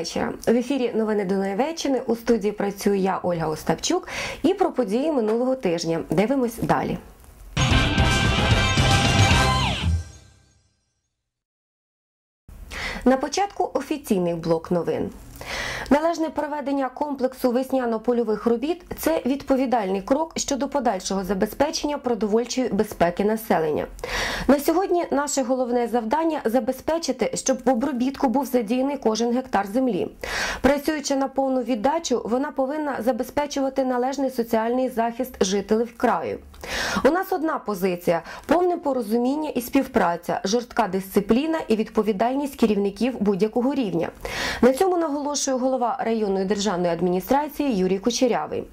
Вечора. В ефірі Новини Дунаєвеччини. У студії працюю я, Ольга Остапчук, і про події минулого тижня. Дивимось далі. На початку офіційний блок новин. Належне проведення комплексу весняно-польових робіт це відповідальний крок щодо подальшого забезпечення продовольчої безпеки населення. На сьогодні наше головне завдання забезпечити, щоб в обробітку був задіяний кожен гектар землі. Працюючи на повну віддачу, вона повинна забезпечувати належний соціальний захист жителів краю. У нас одна позиція: повне порозуміння і співпраця, жорстка дисципліна і відповідальність керівників будь-якого рівня. На цьому наголошує голова районної державної адміністрації Юрій Кучерявий.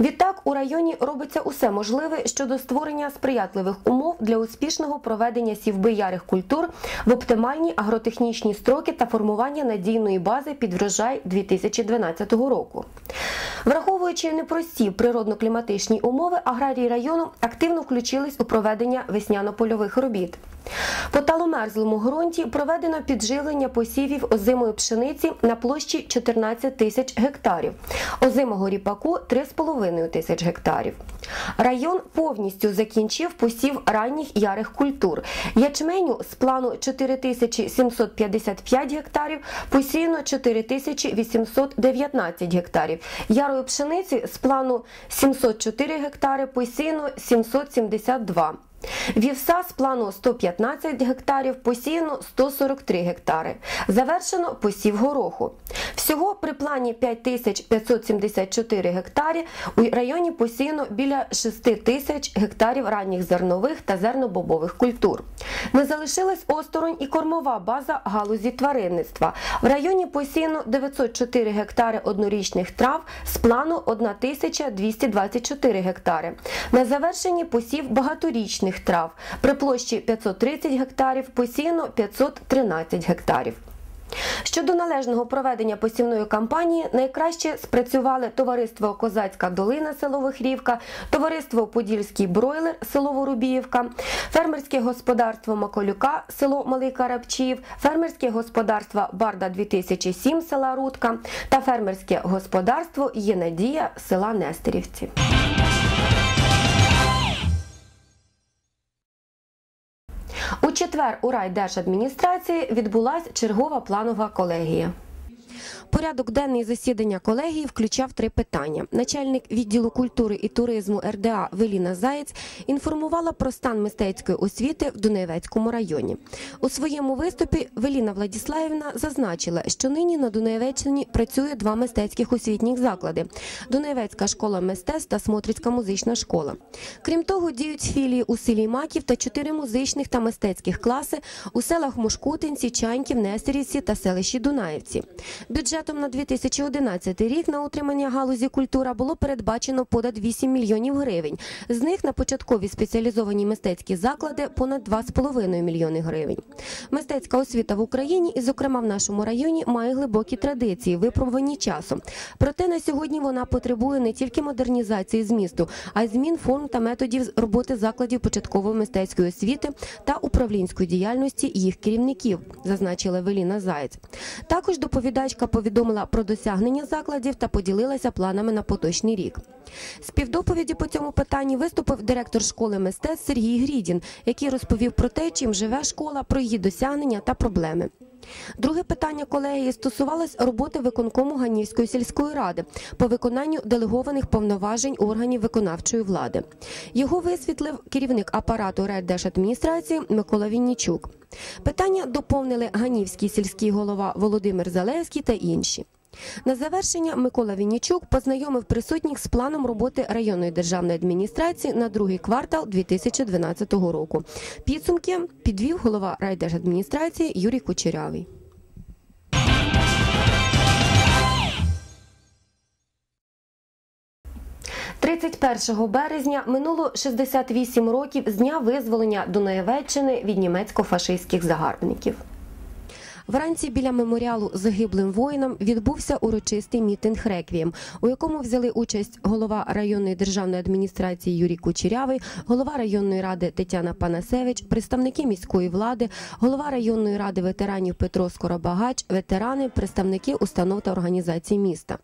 Відтак у районі робиться усе можливе щодо створення сприятливих умов для успішного проведення сівби ярих культур в оптимальні агротехнічні строки та формування надійної бази під врожай 2012 року. Враховуючи непрості природно-кліматичні умови, аграрії району активно включились у проведення весняно-польових робіт. По таломерзлому ґрунті проведено підживлення посівів озимої пшениці на площі 14 тисяч гектарів, озимого ріпаку 3,5 тисяч гектарів. Район повністю закінчив посів ранніх ярих культур. Ячменю з плану 4755 гектарів посіяно 4819 гектарів. Ярої пшениці з плану 704 гектари посіяно 772 Вівса з плану 115 гектарів, посіяно 143 гектари. Завершено посів гороху. Всього при плані 5574 гектарі у районі посіяно біля 6 тисяч гектарів ранніх зернових та зернобобових культур. Не залишилась осторонь і кормова база галузі тваринництва. В районі посіяно 904 гектари однорічних трав з плану 1224 гектари. На завершенні посів багаторічних трав. При площі 530 гектарів посіяно 513 гектарів. Щодо належного проведення посівної кампанії найкраще спрацювали товариство Козацька долина село Вихрівка, товариство Подільський бройлер село Ворубіївка, фермерське господарство Маколюка, село Малий Карабчів, фермерське господарство Барда 2007 села Рудка та фермерське господарство Єнадія села Нестерівці. Четвер у райдержадміністрації відбулася чергова планова колегія. Порядок денний засідання колегії включав три питання. Начальник відділу культури і туризму РДА Веліна Заєць інформувала про стан мистецької освіти в Дунаєвецькому районі. У своєму виступі Веліна Владіславівна зазначила, що нині на Дунаєвеччині працює два мистецьких освітніх заклади: Дунаєвецька школа мистецтв та Смотрицька музична школа. Крім того, діють філії у селі Маків та чотири музичних та мистецьких класи у селах Мушкутинці, Чаньків, Нестерівці та селищі Дунаївці. Бюджетом на 2011 рік на утримання галузі культура було передбачено понад 8 мільйонів гривень. З них на початкові спеціалізовані мистецькі заклади понад 2,5 мільйони гривень. Мистецька освіта в Україні, і, зокрема, в нашому районі, має глибокі традиції, випробувані часом. Проте на сьогодні вона потребує не тільки модернізації змісту, а й змін форм та методів роботи закладів початкової мистецької освіти та управлінської діяльності їх керівників, зазначила Веліна Заєць. Також доповідачка повідомила про досягнення закладів та поділилася планами на поточний рік. Співдоповіді по цьому питанні виступив директор школи мистецтв Сергій Грідін, який розповів про те, чим живе школа, про її досягнення та проблеми. Друге питання колегії стосувалось роботи виконкому Ганівської сільської ради по виконанню делегованих повноважень органів виконавчої влади. Його висвітлив керівник апарату райдержадміністрації Микола Віннічук. Питання доповнили Ганівський сільський голова Володимир Залевський та інші. На завершення Микола Віннічук познайомив присутніх з планом роботи районної державної адміністрації на другий квартал 2012 року. Підсумки підвів голова райдержадміністрації Юрій Кучерявий. «31 березня минуло 68 років з дня визволення Дунаєвеччини від німецько-фашистських загарбників. Вранці біля меморіалу загиблим воїнам відбувся урочистий мітинг реквієм, у якому взяли участь голова районної державної адміністрації Юрій Кучерявий, голова районної ради Тетяна Панасевич, представники міської влади, голова районної ради ветеранів Петро Скоробагач, ветерани, представники установ та організацій міста.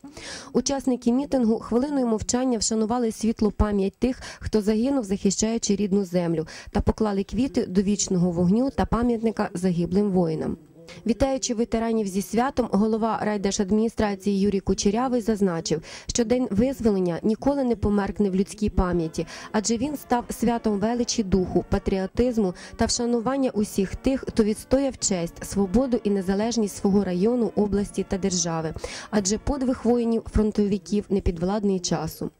Учасники мітингу хвилиною мовчання вшанували світлу пам'ять тих, хто загинув, захищаючи рідну землю, та поклали квіти до вічного вогню та пам'ятника загиблим воїнам. Вітаючи ветеранів зі святом, голова райдержадміністрації Юрій Кучерявий зазначив, що день визволення ніколи не померкне в людській пам'яті, адже він став святом величі духу, патріотизму та вшанування усіх тих, хто відстояв честь, свободу і незалежність свого району, області та держави. Адже подвиг воїнів фронтовиків не підвладний часу.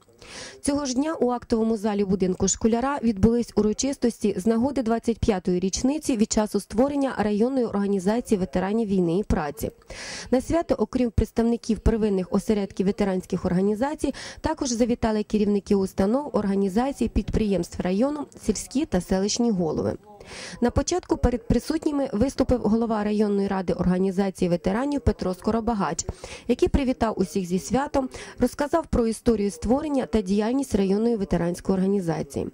Цього ж дня у актовому залі будинку школяра відбулись урочистості з нагоди 25-ї річниці від часу створення районної організації ветеранів війни і праці. На свято, окрім представників первинних осередків ветеранських організацій, також завітали керівники установ, організацій, підприємств району, сільські та селищні голови. На початку перед присутніми виступив голова районної ради організації ветеранів Петро Скоробагач, який привітав усіх зі святом, розказав про історію створення та діяльність районної ветеранської організації.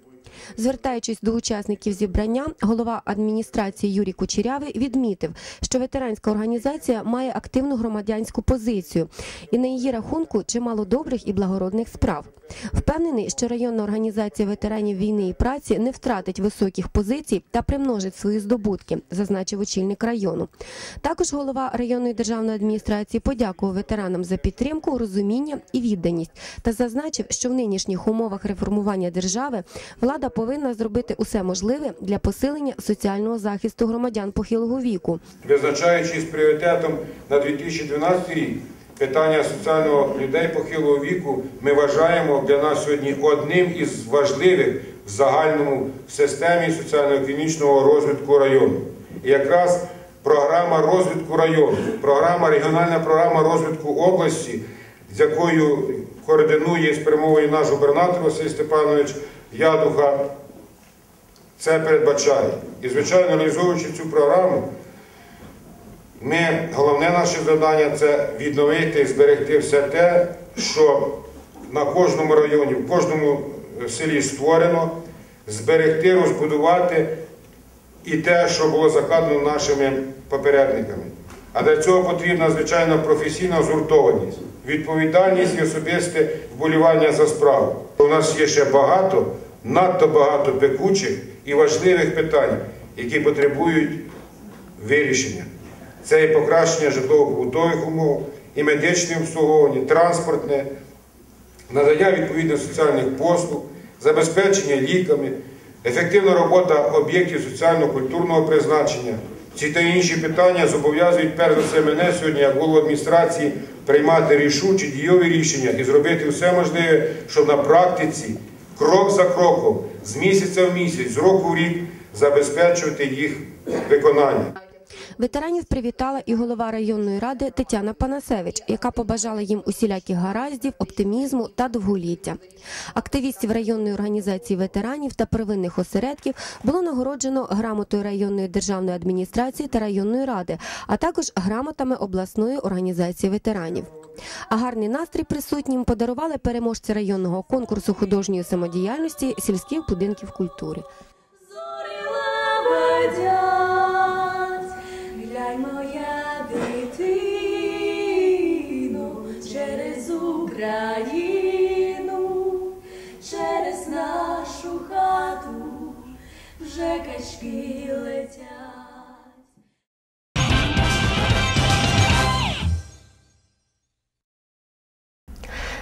Звертаючись до учасників зібрання, голова адміністрації Юрій Кучерявий відмітив, що ветеранська організація має активну громадянську позицію і на її рахунку чимало добрих і благородних справ. Впевнений, що районна організація ветеранів війни і праці не втратить високих позицій та примножить свої здобутки, зазначив очільник району. Також голова районної державної адміністрації подякував ветеранам за підтримку, розуміння і відданість та зазначив, що в нинішніх умовах реформування держави влада повинна зробити усе можливе для посилення соціального захисту громадян похилого віку. Визначаючись пріоритетом на 2012 рік питання соціального людей похилого віку, ми вважаємо для нас сьогодні одним із важливих в загальному системі соціально-економічного розвитку району. І якраз програма розвитку району, програма, регіональна програма розвитку області, з якою координує і спрямовує наш губернатор Василь Степанович Ядуха, це передбачає. І, звичайно, реалізовуючи цю програму, ми, головне наше завдання це відновити і зберегти все те, що на кожному районі, в кожному селі створено, зберегти, розбудувати і те, що було закладено нашими попередниками. А для цього потрібна, звичайно, професійна згуртованість, відповідальність і особисте вболівання за справу. У нас є ще багато, надто багато пекучих і важливих питань, які потребують вирішення. Це і покращення житлово-побутових умов, і медичне обслуговування, транспортне, надання відповідних соціальних послуг, забезпечення ліками, ефективна робота об'єктів соціально-культурного призначення. Ці та інші питання зобов'язують перш за все мене сьогодні, як голову адміністрації, приймати рішучі дійові рішення і зробити все можливе, щоб на практиці, крок за кроком, з місяця в місяць, з року в рік забезпечувати їх виконання. Ветеранів привітала і голова районної ради Тетяна Панасевич, яка побажала їм усіляких гараздів, оптимізму та довголіття. Активістів районної організації ветеранів та первинних осередків було нагороджено грамотою районної державної адміністрації та районної ради, а також грамотами обласної організації ветеранів. А гарний настрій присутнім подарували переможці районного конкурсу художньої самодіяльності сільських будинків культури. Качки летять.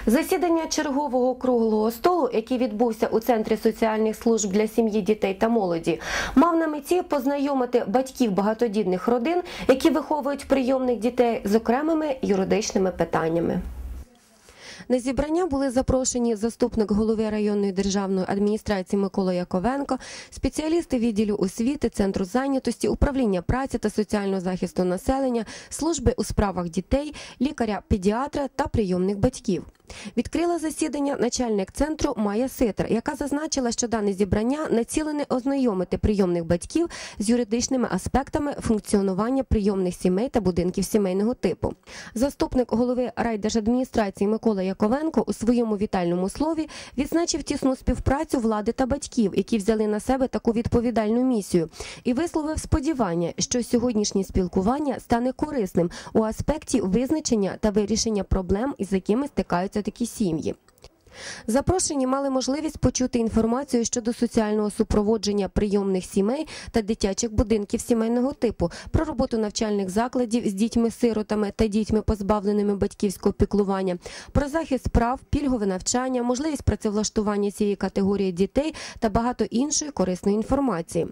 Засідання чергового круглого столу, який відбувся у центрі соціальних служб для сім'ї, дітей та молоді, мав на меті познайомити батьків багатодітних родин, які виховують прийомних дітей з окремими юридичними питаннями. На зібрання були запрошені заступник голови районної державної адміністрації Микола Яковенко, спеціалісти відділу освіти, центру зайнятості, управління праці та соціального захисту населення, служби у справах дітей, лікаря-педіатра та прийомних батьків. Відкрила засідання начальник центру Майя Ситр, яка зазначила, що дане зібрання націлене ознайомити прийомних батьків з юридичними аспектами функціонування прийомних сімей та будинків сімейного типу. Заступник голови райдержадміністрації Микола Яковенко у своєму вітальному слові відзначив тісну співпрацю влади та батьків, які взяли на себе таку відповідальну місію, і висловив сподівання, що сьогоднішнє спілкування стане корисним у аспекті визначення та вирішення проблем, із якими стикаються такі сім'ї. Запрошені мали можливість почути інформацію щодо соціального супроводження прийомних сімей та дитячих будинків сімейного типу, про роботу навчальних закладів з дітьми-сиротами та дітьми, позбавленими батьківського піклування, про захист прав, пільгове навчання, можливість працевлаштування цієї категорії дітей та багато іншої корисної інформації.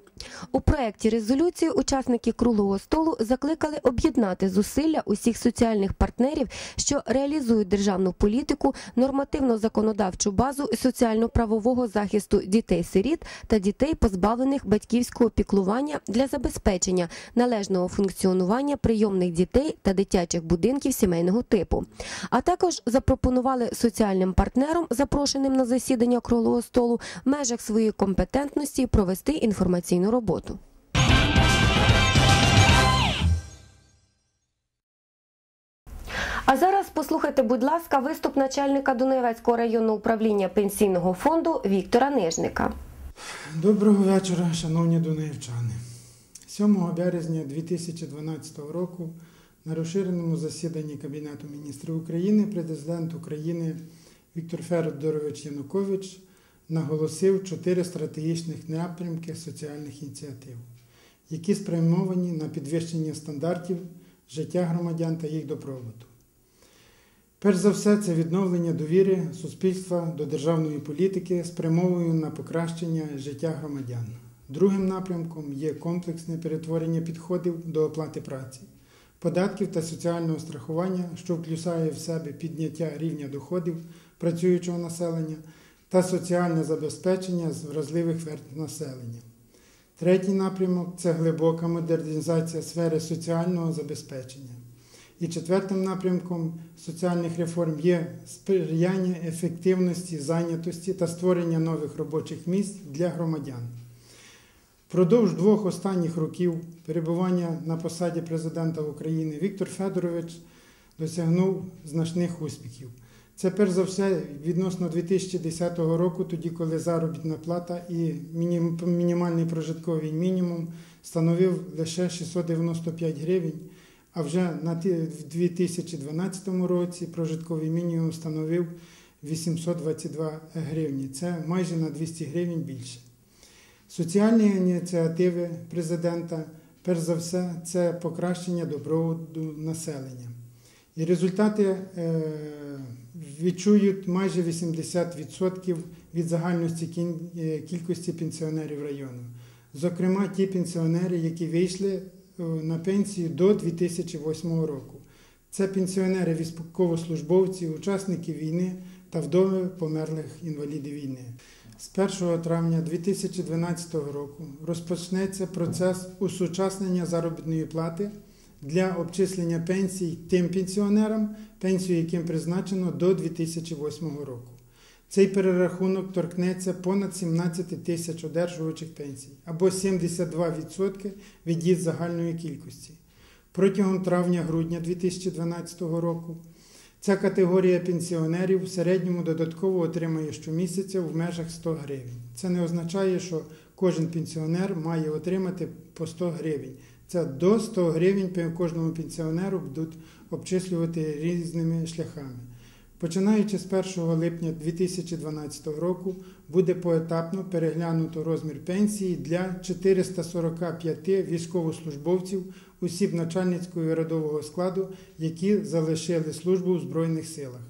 У проєкті резолюції учасники круглого столу закликали об'єднати зусилля усіх соціальних партнерів, що реалізують державну політику, нормативно законодавчу базу соціально-правового захисту дітей-сиріт та дітей, позбавлених батьківського піклування для забезпечення належного функціонування прийомних дітей та дитячих будинків сімейного типу. А також запропонували соціальним партнерам, запрошеним на засідання круглого столу, в межах своєї компетентності провести інформаційну роботу. А зараз послухайте, будь ласка, виступ начальника Дунаєвецького районного управління пенсійного фонду Віктора Нижника. Доброго вечора, шановні дунаївчани. 7 березня 2012 року на розширеному засіданні Кабінету міністрів України президент України Віктор Федорович Янукович наголосив чотири стратегічних напрямки соціальних ініціатив, які спрямовані на підвищення стандартів життя громадян та їх добробуту. Перш за все, це відновлення довіри суспільства до державної політики спрямованою на покращення життя громадян. Другим напрямком є комплексне перетворення підходів до оплати праці, податків та соціального страхування, що включає в себе підняття рівня доходів працюючого населення та соціальне забезпечення з вразливих верств населення. Третій напрямок це глибока модернізація сфери соціального забезпечення. І четвертим напрямком соціальних реформ є сприяння ефективності зайнятості та створення нових робочих місць для громадян. Впродовж двох останніх років перебування на посаді президента України Віктор Федорович досягнув значних успіхів. Це перш за все відносно 2010 року, тоді, коли заробітна плата і мінімальний прожитковий мінімум становив лише 695 гривень. А вже на в 2012 році прожитковий мінімум становив 822 гривні. Це майже на 200 гривень більше. Соціальні ініціативи президента, перш за все, це покращення добробуту населення. І результати відчують майже 80% від загальності кількості пенсіонерів району. Зокрема, ті пенсіонери, які вийшли на пенсію до 2008 року. Це пенсіонери військовослужбовці, учасники війни та вдови померлих інвалідів війни. З 1 травня 2012 року розпочнеться процес усучаснення заробітної плати для обчислення пенсій тим пенсіонерам, пенсію яким призначено до 2008 року. Цей перерахунок торкнеться понад 17 тисяч одержувачів пенсій або 72% від їх загальної кількості. Протягом травня-грудня 2012 року ця категорія пенсіонерів в середньому додатково отримає щомісяця в межах 100 гривень. Це не означає, що кожен пенсіонер має отримати по 100 гривень. Це до 100 гривень кожному пенсіонеру будуть обчислювати різними шляхами. Починаючи з 1 липня 2012 року, буде поетапно переглянуто розмір пенсії для 445 військовослужбовців осіб начальницького і рядового складу, які залишили службу у Збройних силах.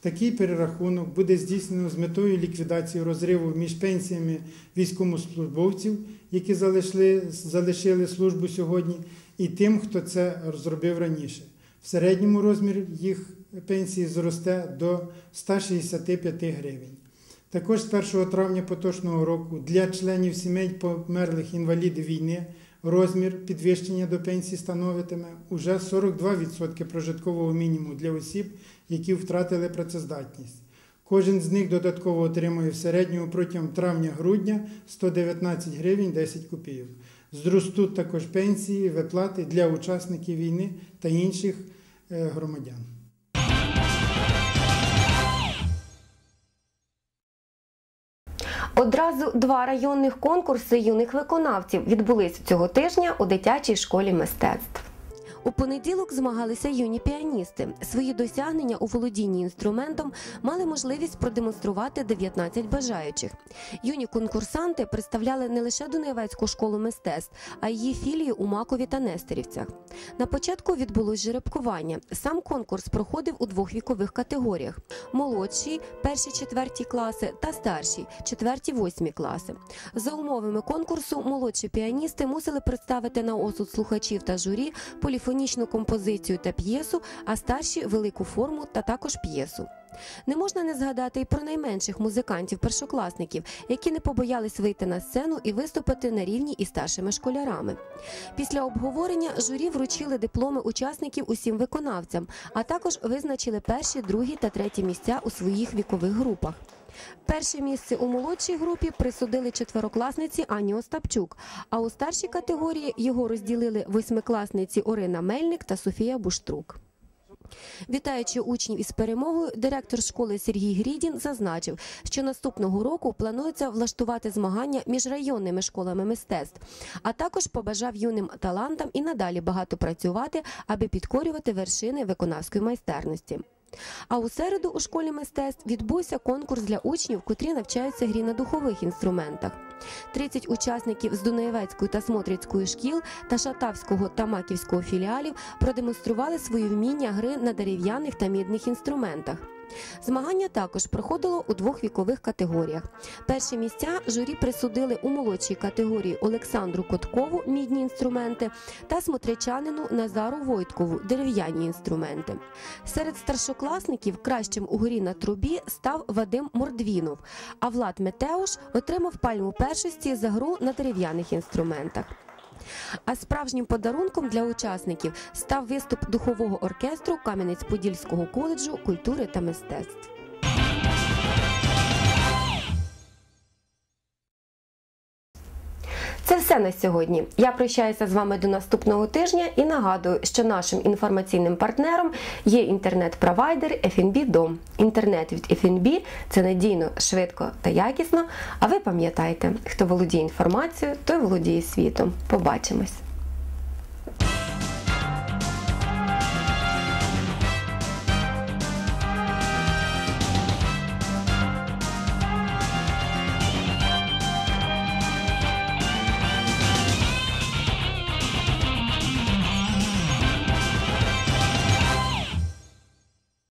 Такий перерахунок буде здійснено з метою ліквідації розриву між пенсіями військовослужбовців, які залишили, залишили службу сьогодні, і тим, хто це зробив раніше. В середньому розмір їх пенсії зросте до 165 гривень. Також з 1 травня поточного року для членів сімей померлих інвалідів війни розмір підвищення до пенсії становитиме уже 42% прожиткового мінімуму для осіб, які втратили працездатність. Кожен з них додатково отримує в середньому протягом травня-грудня 119 гривень 10 копійок. Зростуть також пенсії, виплати для учасників війни та інших е, громадян. Одразу два районних конкурси юних виконавців відбулись цього тижня у дитячій школі мистецтв. У понеділок змагалися юні піаністи. Свої досягнення у володінні інструментом мали можливість продемонструвати 19 бажаючих. Юні конкурсанти представляли не лише Донецьку школу мистецтв, а й її філії у Макові та Нестерівцях. На початку відбулось жеребкування. Сам конкурс проходив у двох вікових категоріях: молодші, перші четверті класи та старші, четверті восьмі класи. За умовами конкурсу молодші піаністи мусили представити на осуд слухачів та журі поліфонічну композицію та п'єсу, а старші велику форму та також п'єсу. Не можна не згадати і про найменших музикантів-першокласників, які не побоялись вийти на сцену і виступити на рівні із старшими школярами. Після обговорення журі вручили дипломи учасників усім виконавцям, а також визначили перші, другі та треті місця у своїх вікових групах. Перше місце у молодшій групі присудили четверокласниці Ані Остапчук, а у старшій категорії його розділили восьмикласниці Орина Мельник та Софія Буштрук. Вітаючи учнів із перемогою, директор школи Сергій Грідін зазначив, що наступного року планується влаштувати змагання між районними школами мистецтв, а також побажав юним талантам і надалі багато працювати, аби підкорювати вершини виконавської майстерності. А у середу у школі мистецтв відбувся конкурс для учнів, котрі навчаються грі на духових інструментах. 30 учасників з Дунаєвецької та Смотрицької шкіл та Шатавського та Маківського філіалів продемонстрували свої вміння гри на дерев'яних та мідних інструментах. Змагання також проходило у двох вікових категоріях. Перші місця журі присудили у молодшій категорії Олександру Коткову мідні інструменти та смотричанину Назару Войткову дерев'яні інструменти. Серед старшокласників кращим у грі на трубі став Вадим Мордвінов, а Влад Метеуш отримав пальму першості за гру на дерев'яних інструментах. А справжнім подарунком для учасників став виступ духового оркестру Кам'янець-Подільського коледжу культури та мистецтв. Це все на сьогодні. Я прощаюся з вами до наступного тижня і нагадую, що нашим інформаційним партнером є інтернет-провайдер FNB Дом. Інтернет від FNB – це надійно, швидко та якісно. А ви пам'ятайте, хто володіє інформацією, той володіє світом. Побачимось.